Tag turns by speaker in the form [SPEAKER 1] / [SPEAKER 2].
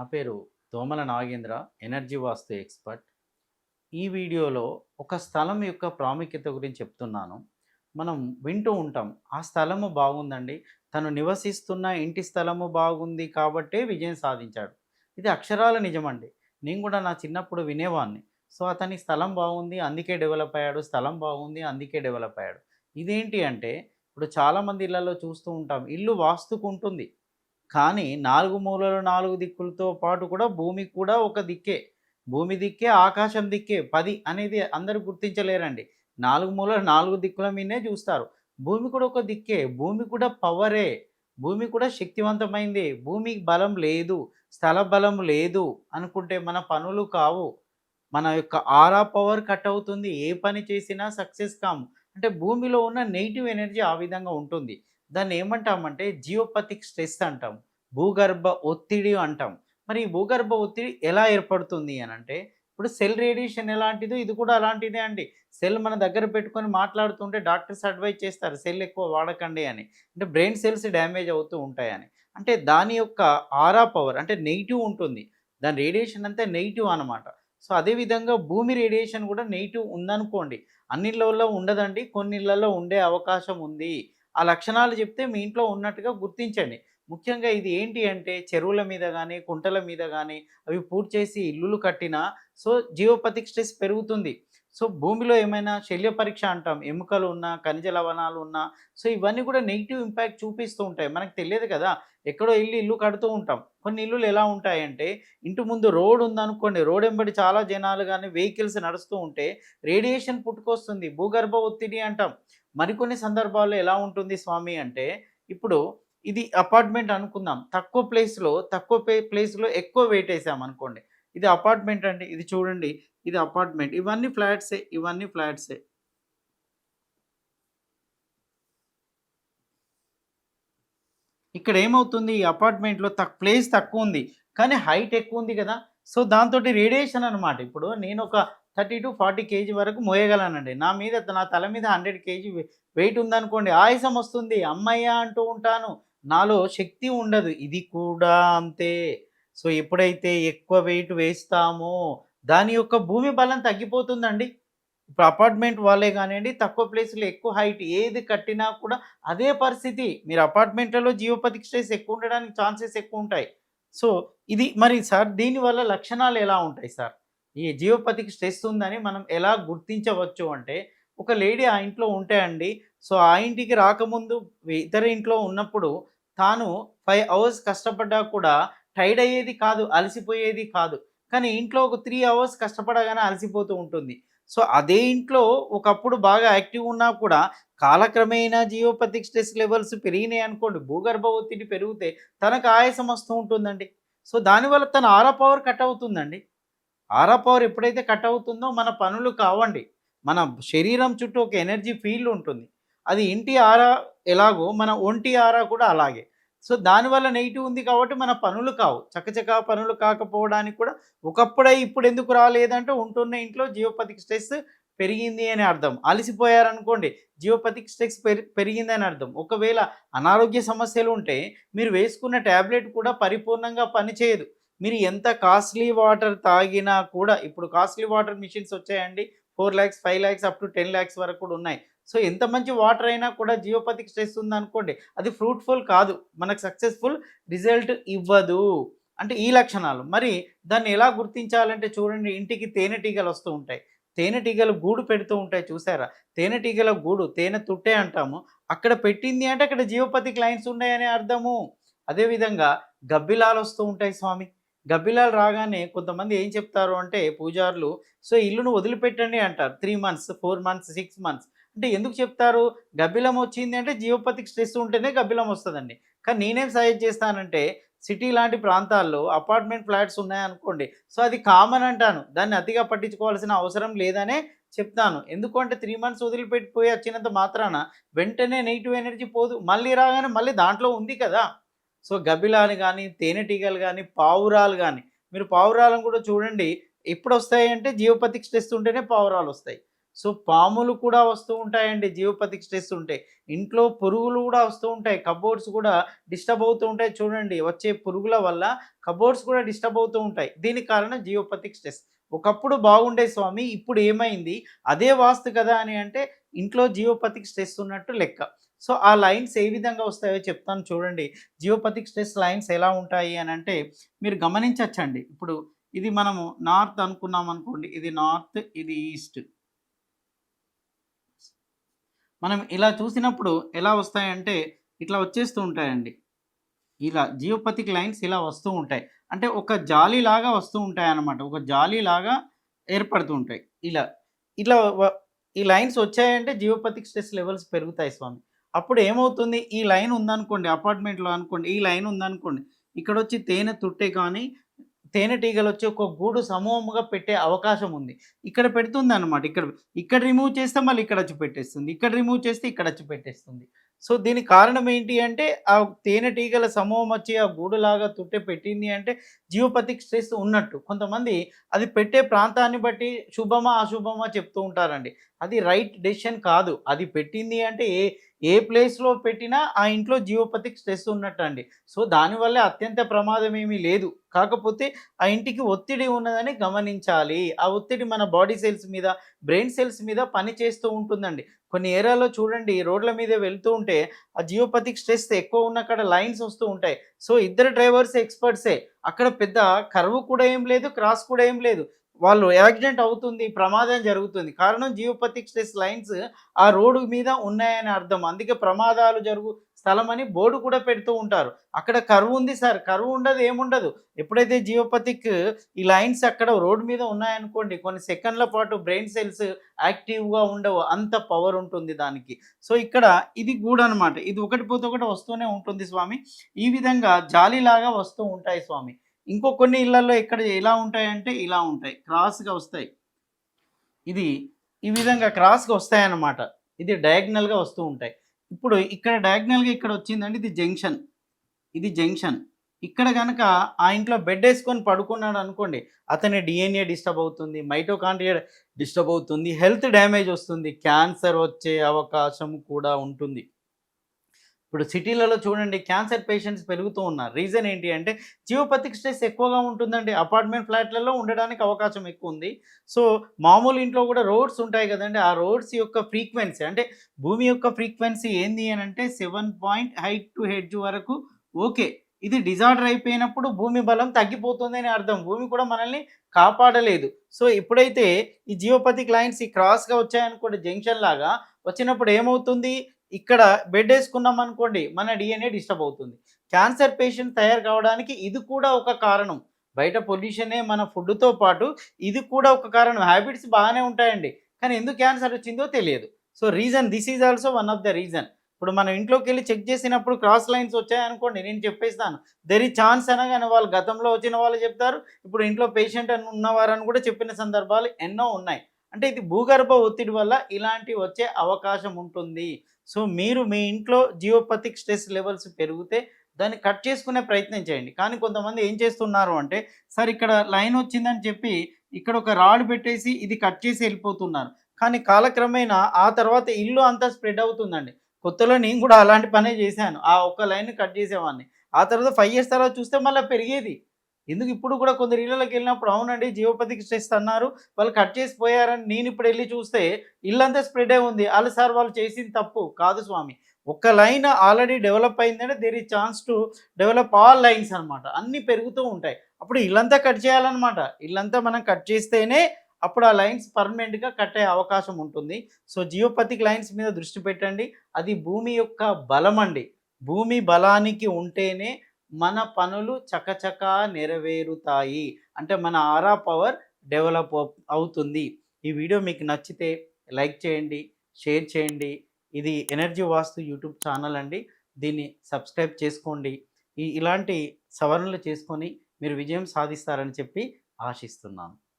[SPEAKER 1] నా పేరు Tomala Nagendra energy vastu expert ఈ వీడియోలో ఒక స్థలం యొక్క ప్రాముఖ్యత గురించి చెప్తున్నాను. మనం వింటూ ఉంటాం ఆ స్థలము బాగుందండి. తను నివసిస్తున్న ఇంటి స్థలము బాగుంది కాబట్టే విజయం సాధించాడు. ఇది అక్షరాల నిజమండి. నేను కూడా నా చిన్నప్పుడు వినేవాడిని సో అతని స్థలం బాగుంది అందుకే డెవలప్ అయ్యాడు. స్థలం బాగుంది అందుకే డెవలప్ అయ్యాడు. ఇదేంటి అంటే ఇప్పుడు చాలామంది ఇళ్ళలో చూస్తూ ఉంటాం ఇల్లు వాస్తుకుంటుంది. కానీ నాలుగు మూలలు నాలుగు దిక్కులతో పాటు కూడా భూమి కూడా ఒక దిక్కే. భూమి దిక్కే ఆకాశం దిక్కే పది అనేది అందరూ గుర్తించలేరండి. నాలుగు మూలలు నాలుగు దిక్కుల మీదనే చూస్తారు. భూమి కూడా ఒక దిక్కే. భూమి కూడా పవరే. భూమి కూడా శక్తివంతమైంది. భూమికి బలం లేదు. స్థల బలం లేదు అనుకుంటే మన పనులు కావు. మన యొక్క ఆరా పవర్ కట్ అవుతుంది. ఏ పని చేసినా సక్సెస్ కాము. అంటే భూమిలో ఉన్న నెగిటివ్ ఎనర్జీ ఆ విధంగా ఉంటుంది. దాన్ని ఏమంటామంటే జియోపతిక్ స్ట్రెస్ అంటాం. భూగర్భ ఒత్తిడి అంటాం. మరి ఈ భూగర్భ ఒత్తిడి ఎలా ఏర్పడుతుంది అని అంటే ఇప్పుడు సెల్ రేడియేషన్ ఎలాంటిదో ఇది కూడా అలాంటిదే అండి. సెల్ మన దగ్గర పెట్టుకొని మాట్లాడుతుంటే డాక్టర్స్ అడ్వైజ్ చేస్తారు సెల్ ఎక్కువ వాడకండి అని. అంటే బ్రెయిన్ సెల్స్ డ్యామేజ్ అవుతూ ఉంటాయని అంటే దాని యొక్క ఆరా పవర్ అంటే నెగిటివ్ ఉంటుంది. దాని రేడియేషన్ అంతా నెగిటివ్ అనమాట సో అదేవిధంగా భూమి రేడియేషన్ కూడా నెగిటివ్ ఉందనుకోండి అన్నిళ్ళలో ఉండదండి కొన్నిళ్ళలో ఉండే అవకాశం ఉంది. ఆ లక్షణాలు చెప్తే మీ ఇంట్లో ఉన్నట్టుగా గుర్తించండి. ముఖ్యంగా ఇది ఏంటి అంటే చెరువుల మీద కానీ కుంటల మీద కానీ అవి పూర్తి చేసి ఇల్లులు కట్టినా సో జియోపతిక్ స్ట్రెస్ పెరుగుతుంది. సో భూమిలో ఏమైనా శల్య పరీక్ష అంటాం ఎముకలు ఉన్నా ఖనిజ లవణాలు ఉన్నా సో ఇవన్నీ కూడా నెగిటివ్ ఇంపాక్ట్ చూపిస్తూ ఉంటాయి. మనకు తెలియదు కదా ఎక్కడో ఇల్లు ఇల్లు కడుతూ ఉంటాం. కొన్ని ఇల్లులు ఎలా ఉంటాయంటే ఇంటి ముందు రోడ్ ఉందనుకోండి రోడ్ ఎంబడి చాలా జనాలు కానీ వెహికల్స్ నడుస్తూ ఉంటే రేడియేషన్ పుట్టుకొస్తుంది భూగర్భ ఒత్తిడి అంటాం. మరికొన్ని సందర్భాల్లో ఎలా ఉంటుంది స్వామి అంటే ఇప్పుడు ఇది అపార్ట్మెంట్ అనుకుందాం. తక్కువ ప్లేస్లో తక్కువ ప్లేస్లో ఎక్కువ వెయిట్ వేసాం అనుకోండి. ఇది అపార్ట్మెంట్ అండి ఇది చూడండి ఇది అపార్ట్మెంట్ ఇవన్నీ ఫ్లాట్సే ఇవన్నీ ఫ్లాట్సే ఇక్కడ ఏమవుతుంది? ఈ అపార్ట్మెంట్లో తక్ ప్లేస్ తక్కువ ఉంది. కానీ హైట్ ఎక్కువ ఉంది కదా. సో దాంతో రేడియేషన్ అనమాట ఇప్పుడు నేను ఒక థర్టీ టు ఫార్టీ కేజీ వరకు మోయగలనండి. నా మీద నా తల మీద హండ్రెడ్ కేజీ వెయిట్ ఉందనుకోండి ఆయాసం వస్తుంది. అమ్మయ్య అంటూ ఉంటాను. నాలో శక్తి ఉండదు. ఇది కూడా అంతే. సో ఎప్పుడైతే ఎక్కువ వెయిట్ వేస్తామో దాని యొక్క భూమి బలం తగ్గిపోతుందండి. ఇప్పుడు అపార్ట్మెంట్ వాళ్ళే కానివ్వండి తక్కువ ప్లేస్లో ఎక్కువ హైట్ ఏది కట్టినా కూడా అదే పరిస్థితి. మీరు అపార్ట్మెంట్లలో జియోపతిక్ స్ట్రెస్ ఎక్కువ ఉండడానికి ఛాన్సెస్ ఎక్కువ ఉంటాయి. సో ఇది మరి సార్ దీనివల్ల లక్షణాలు ఎలా ఉంటాయి సార్? ఈ జియోపతిక్ స్ట్రెస్ ఉందని మనం ఎలా గుర్తించవచ్చు అంటే ఒక లేడీ ఆ ఇంట్లో ఉంటే అండి సో ఆ ఇంటికి రాకముందు ఇతర ఇంట్లో ఉన్నప్పుడు తాను ఫైవ్ అవర్స్ కష్టపడ్డా కూడా టైర్డ్ అయ్యేది కాదు అలసిపోయేది కాదు. కానీ ఇంట్లో ఒక త్రీ అవర్స్ కష్టపడగానే అలసిపోతూ ఉంటుంది. సో అదే ఇంట్లో ఒకప్పుడు బాగా యాక్టివ్ ఉన్నా కూడా కాలక్రమేణా జియోపతిక్ స్ట్రెస్ లెవెల్స్ పెరిగినాయి అనుకోండి భూగర్భ ఒత్తిడి పెరిగితే తనకు ఆయాసం వస్తూ ఉంటుందండి. సో దానివల్ల తన ఆరా పవర్ కట్ అవుతుందండి. ఆరా పవర్ ఎప్పుడైతే కట్ అవుతుందో మన పనులు కావండి. మన శరీరం చుట్టూ ఒక ఎనర్జీ ఫీల్డ్ ఉంటుంది. అది ఇంటి ఆరా ఎలాగో మన ఒంటి ఆరా కూడా అలాగే. సో దానివల్ల నెగిటివ్ ఉంది కాబట్టి మన పనులు కావు. చకచకా పనులు కాకపోవడానికి కూడా ఒకప్పుడే ఇప్పుడు ఎందుకు రాలేదంటే ఉంటున్న ఇంట్లో జియోపతిక్ స్ట్రెస్ పెరిగింది అని అర్థం. అలసిపోయారనుకోండి జియోపతిక్ స్ట్రెస్ పెరి పెరిగింది అని అర్థం. ఒకవేళ అనారోగ్య సమస్యలు ఉంటే మీరు వేసుకున్న ట్యాబ్లెట్ కూడా పరిపూర్ణంగా పనిచేయదు. మీరు ఎంత కాస్ట్లీ వాటర్ తాగినా కూడా ఇప్పుడు కాస్ట్లీ వాటర్ మిషన్స్ వచ్చాయండి. Four lakhs five lakhs up to ten lakhs వరకు కూడా ఉన్నాయి. సో ఎంత మంచి వాటర్ అయినా కూడా జియోపతిక్ స్ట్రెస్ ఉందనుకోండి అది ఫ్రూట్ఫుల్ కాదు. మనకు సక్సెస్ఫుల్ రిజల్ట్ ఇవ్వదు. అంటే ఈ లక్షణాలు. మరి దాన్ని ఎలా గుర్తించాలంటే చూడండి ఇంటికి తేనెటీగలు వస్తూ ఉంటాయి. తేనెటీగలు గూడు పెడుతూ ఉంటాయి చూసారా? తేనెటీగల గూడు తేనె తుట్టే అంటాము. అక్కడ పెట్టింది అంటే అక్కడ జియోపతిక్ లైన్స్ ఉన్నాయనే అర్థము. అదేవిధంగా గబ్బిలాలు వస్తూ ఉంటాయి స్వామి. గబ్బిలాలు రాగానే కొంతమంది ఏం చెప్తారు అంటే పూజారులు సో ఇల్లును వదిలిపెట్టండి అంటారు. Three months four months six months. అంటే ఎందుకు చెప్తారు? గబ్బిలం వచ్చింది అంటే జియోపతిక్ స్ట్రెస్ ఉంటేనే గబ్బిలం వస్తుందండి. కానీ నేనేం సజెస్ట్ చేస్తానంటే సిటీ లాంటి ప్రాంతాల్లో అపార్ట్మెంట్ ఫ్లాట్స్ ఉన్నాయనుకోండి సో అది కామన్ అంటాను. దాన్ని అతిగా పట్టించుకోవాల్సిన అవసరం లేదనే చెప్తాను. ఎందుకంటే త్రీ మంత్స్ వదిలిపెట్టిపోయి వచ్చినంత మాత్రాన వెంటనే నెగిటివ్ ఎనర్జీ పోదు. మళ్ళీ రాగానే మళ్ళీ దాంట్లో ఉంది కదా. సో గబ్బిలాలు కానీ తేనెటీగలు కానీ పావురాలు కానీ మీరు పావురాలను కూడా చూడండి. ఎప్పుడు వస్తాయి అంటే జియోపతిక్ స్ట్రెస్ ఉంటేనే పావురాలు వస్తాయి. సో పాములు కూడా వస్తూ ఉంటాయండి జియోపతిక్ స్ట్రెస్ ఉంటే. ఇంట్లో పురుగులు కూడా వస్తూ ఉంటాయి. కబోర్డ్స్ కూడా డిస్టర్బ్ అవుతూ ఉంటాయి చూడండి. వచ్చే పురుగుల వల్ల కబోర్డ్స్ కూడా డిస్టర్బ్ అవుతూ ఉంటాయి. దీనికి కారణం జియోపతిక్ స్ట్రెస్. ఒకప్పుడు బాగుండే స్వామి ఇప్పుడు ఏమైంది? అదే వాస్తు కదా అని అంటే ఇంట్లో జియోపతిక్ స్ట్రెస్ ఉన్నట్టు లెక్క. సో ఆ లైన్స్ ఏ విధంగా వస్తాయో చెప్తాను చూడండి. జియోపతిక్ స్ట్రెస్ లైన్స్ ఎలా ఉంటాయి అని అంటే మీరు గమనించవచ్చండి ఇప్పుడు ఇది మనము నార్త్ అనుకున్నాం అనుకోండి. ఇది నార్త్ ఇది ఈస్ట్. మనం ఇలా చూసినప్పుడు ఎలా వస్తాయంటే ఇట్లా వచ్చేస్తూ ఉంటాయండి. ఇలా జియోపతిక్ లైన్స్ ఇలా వస్తూ ఉంటాయి. అంటే ఒక జాలీలాగా వస్తూ ఉంటాయి అన్నమాట ఒక జాలీలాగా ఏర్పడుతూ ఉంటాయి. ఇలా ఇలా ఈ లైన్స్ వచ్చాయంటే జియోపతిక్ స్ట్రెస్ లెవెల్స్ పెరుగుతాయి స్వామి. అప్పుడు ఏమవుతుంది ఈ లైన్ ఉందనుకోండి అపార్ట్మెంట్లో అనుకోండి ఈ లైన్ ఉందనుకోండి ఇక్కడ వచ్చి తేనె తుట్టే కానీ తేనెటీగలు వచ్చి ఒక గూడు సమూహముగా పెట్టే అవకాశం ఉంది ఇక్కడ పెడుతుంది అనమాట ఇక్కడ ఇక్కడ రిమూవ్ చేస్తే మళ్ళీ ఇక్కడ వచ్చి పెట్టేస్తుంది ఇక్కడ రిమూవ్ చేస్తే ఇక్కడ వచ్చి పెట్టేస్తుంది. సో దీనికి కారణం ఏంటి అంటే ఆ తేనెటీగల సమూహం వచ్చి ఆ గూడులాగా తుట్టె పెట్టింది అంటే జియోపతిక్ స్ట్రెస్ ఉన్నట్టు. కొంతమంది అది పెట్టే ప్రాంతాన్ని బట్టి శుభమా అశుభమా చెప్తూ ఉంటారండి. అది రైట్ డెసిషన్ కాదు. అది పెట్టింది అంటే ఏ ఏ ప్లేస్లో పెట్టినా ఆ ఇంట్లో జియోపతిక్ స్ట్రెస్ ఉన్నట్టు అండి సో దానివల్ల అత్యంత ప్రమాదం ఏమీ లేదు. కాకపోతే ఆ ఇంటికి ఒత్తిడి ఉన్నదని గమనించాలి. ఆ ఒత్తిడి మన బాడీ సెల్స్ మీద బ్రెయిన్ సెల్స్ మీద పని చేస్తూ ఉంటుందండి. కొన్ని ఏరియాలో చూడండి రోడ్ల మీద వెళ్తూ ఉంటే ఆ జియోపతిక్ స్ట్రెస్ ఎక్కువ ఉన్న అక్కడ లైన్స్ వస్తూ ఉంటాయి. సో ఇద్దరు డ్రైవర్స్ ఎక్స్పర్ట్సే అక్కడ పెద్ద కర్వ్ కూడా ఏం లేదు క్రాస్ కూడా ఏం లేదు. వాళ్ళు యాక్సిడెంట్ అవుతుంది ప్రమాదం జరుగుతుంది. కారణం జియోపతిక్ స్ట్రెస్ లైన్స్ ఆ రోడ్డు మీద ఉన్నాయని అర్థం. అందుకే ప్రమాదాలు జరుగు స్థలం అని బోర్డు కూడా పెడుతూ ఉంటారు. అక్కడ కరువు ఉంది సార్. కరువు ఉండదు ఏముండదు. ఎప్పుడైతే జియోపతిక్ ఈ లైన్స్ అక్కడ రోడ్డు మీద ఉన్నాయనుకోండి కొన్ని సెకండ్ల పాటు బ్రెయిన్ సెల్స్ యాక్టివ్గా ఉండవు. అంత పవర్ ఉంటుంది దానికి. సో ఇక్కడ ఇది కూడా అనమాట ఇది ఒకటి పోతే ఒకటి వస్తూనే ఉంటుంది స్వామి. ఈ విధంగా జాలిలాగా వస్తూ ఉంటాయి స్వామి. ఇంకో కొన్ని ఇళ్ళలో ఇక్కడ ఎలా ఉంటాయంటే ఇలా ఉంటాయి. క్రాస్గా వస్తాయి. ఇది ఈ విధంగా క్రాస్గా వస్తాయన్నమాట. ఇది డయాగ్నల్గా వస్తూ ఉంటాయి. ఇప్పుడు ఇక్కడ డయాగ్నల్గా ఇక్కడ వచ్చిందంటే ఇది జంక్షన్. ఇది జంక్షన్. ఇక్కడ కనుక ఆ ఇంట్లో బెడ్ వేసుకొని పడుకున్నాడు అనుకోండి అతని డిఎన్ఏ డిస్టర్బ్ అవుతుంది మైటోకాండ్రియా డిస్టర్బ్ అవుతుంది హెల్త్ డ్యామేజ్ వస్తుంది క్యాన్సర్ వచ్చే అవకాశం కూడా ఉంటుంది. ఇప్పుడు సిటీలలో చూడండి క్యాన్సర్ పేషెంట్స్ పెరుగుతూ ఉన్నారు. రీజన్ ఏంటి అంటే జియోపతిక్ స్ట్రెస్ ఎక్కువగా ఉంటుందండి. అపార్ట్మెంట్ ఫ్లాట్లలో ఉండడానికి అవకాశం ఎక్కువ ఉంది. సో మామూలు ఇంట్లో కూడా రోడ్స్ ఉంటాయి కదండి. ఆ రోడ్స్ యొక్క ఫ్రీక్వెన్సీ అంటే భూమి యొక్క ఫ్రీక్వెన్సీ ఏంది అని అంటే seven point eight to hertz వరకు ఓకే. ఇది డిజార్డర్ అయిపోయినప్పుడు భూమి బలం తగ్గిపోతుంది అని అర్థం. భూమి కూడా మనల్ని కాపాడలేదు. సో ఎప్పుడైతే ఈ జియోపతిక్ లైన్స్ ఈ క్రాస్గా వచ్చాయనుకోండి జంక్షన్ లాగా వచ్చినప్పుడు ఏమవుతుంది? ఇక్కడ బెడ్ వేసుకున్నాం అనుకోండి మన డిఎన్ఏ డిస్టర్బ్ అవుతుంది. క్యాన్సర్ పేషెంట్ తయారు కావడానికి ఇది కూడా ఒక కారణం. బయట పొల్యూషనే మన ఫుడ్తో పాటు ఇది కూడా ఒక కారణం. హ్యాబిట్స్ బాగానే ఉంటాయండి కానీ ఎందుకు క్యాన్సర్ వచ్చిందో తెలియదు. So reason this is also one of the reason ఇప్పుడు మనం ఇంట్లోకి వెళ్ళి చెక్ చేసినప్పుడు క్రాస్ లైన్స్ వచ్చాయనుకోండి నేను చెప్పేస్తాను. దెర్ ఈ ఛాన్స్ అనగానే వాళ్ళు గతంలో వచ్చిన వాళ్ళు చెప్తారు ఇప్పుడు ఇంట్లో పేషెంట్ అని ఉన్నవారని కూడా చెప్పిన సందర్భాలు ఎన్నో ఉన్నాయి. అంటే ఇది భూగర్భ ఒత్తిడి వల్ల ఇలాంటివి వచ్చే అవకాశం ఉంటుంది. సో మీరు మీ ఇంట్లో జియోపతిక్ స్ట్రెస్ లెవెల్స్ పెరిగితే దాన్ని కట్ చేసుకునే ప్రయత్నం చేయండి. కానీ కొంతమంది ఏం చేస్తున్నారు అంటే సార్ ఇక్కడ లైన్ వచ్చిందని చెప్పి ఇక్కడ ఒక రాడ్ పెట్టేసి ఇది కట్ చేసి వెళ్ళిపోతున్నారు. కానీ కాలక్రమేణా ఆ తర్వాత ఇల్లు అంతా స్ప్రెడ్ అవుతుందండి. కొత్తలో నేను కూడా అలాంటి పనే చేశాను. ఆ ఒక్క లైన్ కట్ చేసేవాడిని. ఆ తర్వాత ఫైవ్ ఇయర్స్ తర్వాత చూస్తే మళ్ళీ పెరిగేది. ఎందుకు ఇప్పుడు కూడా కొందరు ఇళ్ళకి వెళ్ళినప్పుడు అవునండి జియోపతికి స్ట్రెస్ అన్నారు వాళ్ళు కట్ చేసి పోయారని నేను ఇప్పుడు వెళ్ళి చూస్తే ఇల్లంతా స్ప్రెడ్ అయి ఉంది. వాళ్ళు సార్ వాళ్ళు చేసింది తప్పు. కాదు స్వామి. ఒక్క లైన్ ఆల్రెడీ డెవలప్ అయిందంటే దేర్ ఈ chance to develop all lines అనమాట అన్నీ పెరుగుతూ ఉంటాయి. అప్పుడు ఇల్లంతా కట్ చేయాలన్నమాట. ఇల్లంతా మనం కట్ చేస్తేనే అప్పుడు ఆ లైన్స్ పర్మనెంట్గా కట్ అయ్యే అవకాశం ఉంటుంది. సో జియోపతిక్ లైన్స్ మీద దృష్టి పెట్టండి. అది భూమి యొక్క బలం అండి భూమి బలానికి ఉంటేనే మన పనులు చకచకా నెరవేరుతాయి. అంటే మన ఆరా పవర్ డెవలప్ అవుతుంది. ఈ వీడియో మీకు నచ్చితే లైక్ చేయండి షేర్ చేయండి. ఇది ఎనర్జీ వాస్తు యూట్యూబ్ ఛానల్ అండి. దీన్ని సబ్స్క్రైబ్ చేసుకోండి. ఈ ఇలాంటి సవరణలు చేసుకొని మీరు విజయం సాధిస్తారని చెప్పి ఆశిస్తున్నాను.